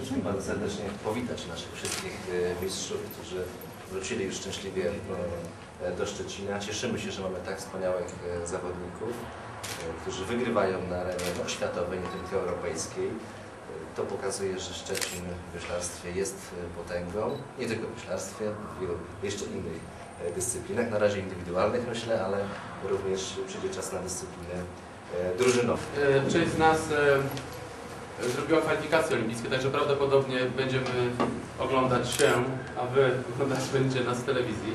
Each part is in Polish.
chcielibyśmy bardzo serdecznie powitać naszych wszystkich e, mistrzów, którzy wrócili już szczęśliwie e, do Szczecina. Cieszymy się, że mamy tak wspaniałych e, zawodników, którzy wygrywają na arenie no, światowej, nie tylko europejskiej. To pokazuje, że Szczecin w wyślarstwie jest potęgą, nie tylko w wyślarstwie, w wielu jeszcze innych dyscyplinach, na razie indywidualnych myślę, ale również przyjdzie czas na dyscypliny drużynowe. E, Część z nas zrobiła kwalifikacje olimpijskie, także prawdopodobnie będziemy oglądać się, a Wy oglądać będziecie nas w telewizji.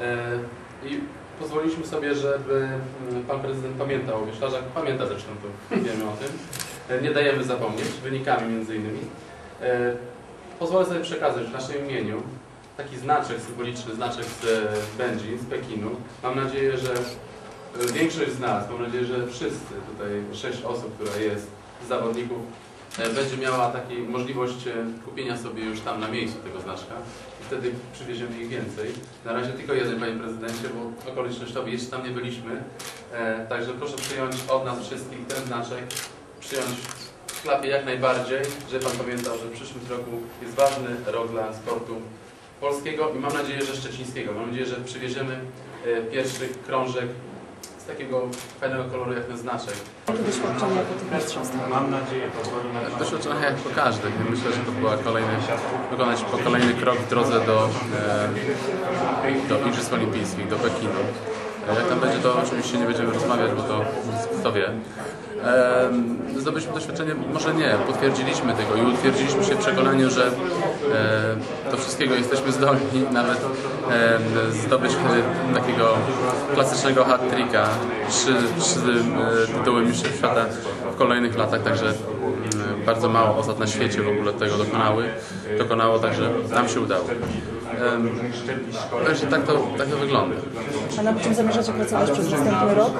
E, I pozwoliliśmy sobie, żeby mm, Pan Prezydent pamiętał o wyślarzach. Pamięta zresztą, to wiemy o tym. E, Nie dajemy zapomnieć, wynikami między innymi. E, Pozwolę sobie przekazać w naszym imieniu taki znaczek symboliczny, znaczek z Będzin, z Pekinu. Mam nadzieję, że większość z nas, mam nadzieję, że wszyscy tutaj, sześć osób, która jest z zawodników, będzie miała taką możliwość e, kupienia sobie już tam na miejscu tego znaczka i wtedy przywieziemy ich więcej. Na razie tylko jeden, Panie Prezydencie, bo okolicznościowo jeszcze tam nie byliśmy. E, Także proszę przyjąć od nas wszystkich ten znaczek, przyjąć w klapie jak najbardziej, żeby Pan pamiętał, że w przyszłym roku jest ważny rok dla sportu polskiego i mam nadzieję, że szczecińskiego. Mam nadzieję, że przywieziemy e, pierwszy krążek takiego fajnego koloru jak ten znaczek. Jakie doświadczenia po tych mistrzostwach? Mam nadzieję, pozwolę na Doświadczenia jak po każdych. Myślę, że to była kolejny, wykonać po kolejny krok w drodze do, e, do Igrzysk Olimpijskich, do Pekinu. Jak tam będzie, to oczywiście nie będziemy rozmawiać, bo to kto wie. Zdobyliśmy doświadczenie, może nie, potwierdziliśmy tego i utwierdziliśmy się w przekonaniu, że e, do wszystkiego jesteśmy zdolni, nawet e, zdobyć takiego klasycznego hat-tricka, trzy, trzy e, tytuły mistrzostw świata w kolejnych latach, także bardzo mało osad na świecie w ogóle tego dokonały, dokonało, także nam się udało. Także tak to, tak to wygląda. A nad czym zamierzacie pracować przez następny rok?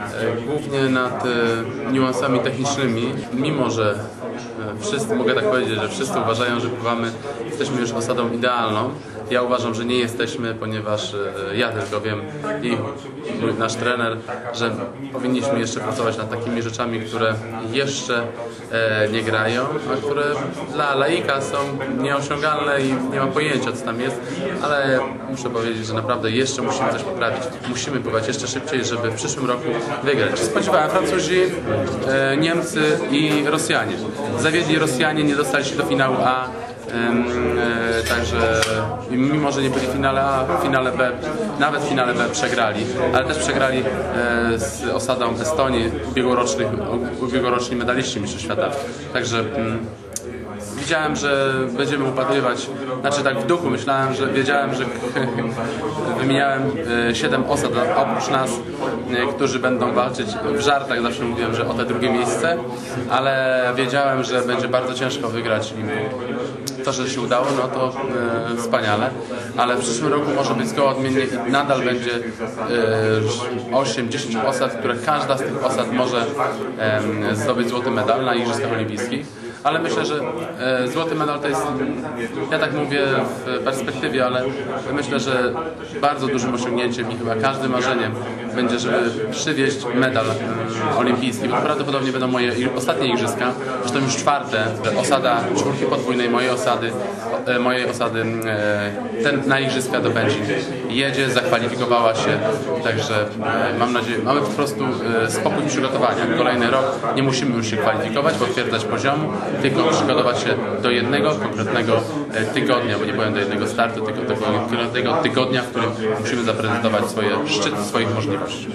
E, Głównie nad e, niuansami technicznymi, mimo że e, wszyscy, mogę tak powiedzieć, że wszyscy uważają, że pływamy, jesteśmy już osadą idealną. Ja uważam, że nie jesteśmy, ponieważ e, ja tylko wiem i mój, nasz trener, że powinniśmy jeszcze pracować nad takimi rzeczami, które jeszcze e, nie grają, a które dla laika są nieosiągalne i nie mam pojęcia co tam jest, ale muszę powiedzieć, że naprawdę jeszcze musimy coś poprawić. Musimy pływać jeszcze szybciej, żeby w przyszłym roku wygrać. Spodziewałem Francuzi, e, Niemcy i Rosjanie. Zawiedli Rosjanie, nie dostali się do finału A. E, także mimo, że nie byli w finale A, w finale B, nawet w finale B przegrali, ale też przegrali e, z osadą Estonii, ubiegłorocznych, ubiegłoroczni medaliści Mistrzostw Świata. Także widziałem, że będziemy upatrywać, znaczy tak w duchu myślałem, że wiedziałem, że wymieniałem e, siedem osad oprócz nas, e, którzy będą walczyć. W żartach, zawsze mówiłem, że o te drugie miejsce, ale wiedziałem, że będzie bardzo ciężko wygrać i to, że się udało, no to e, wspaniale, ale w przyszłym roku może być zgoła odmiennie i nadal będzie e, 8-10 osad, które każda z tych osad może e, zdobyć złoty medal na Igrzyskach Olimpijskich. Ale myślę, że e, złoty medal to jest, ja tak mówię w perspektywie, ale myślę, że bardzo dużym osiągnięciem i chyba każdym marzeniem będzie, żeby przywieźć medal mm, olimpijski, bo prawdopodobnie będą moje ostatnie igrzyska, zresztą już czwarte, osada czwórki podwójnej, mojej osady, e, mojej osady, e, ten na igrzyska do jedzie, zakwalifikowała się, także e, mam nadzieję, mamy po prostu e, spokój przygotowania. Kolejny rok nie musimy już się kwalifikować, potwierdzać poziomu, tylko przygotować się do jednego konkretnego e, tygodnia, bo nie powiem do jednego startu, tylko do konkretnego tygodnia, w którym musimy zaprezentować swoje szczyt swoich możliwości.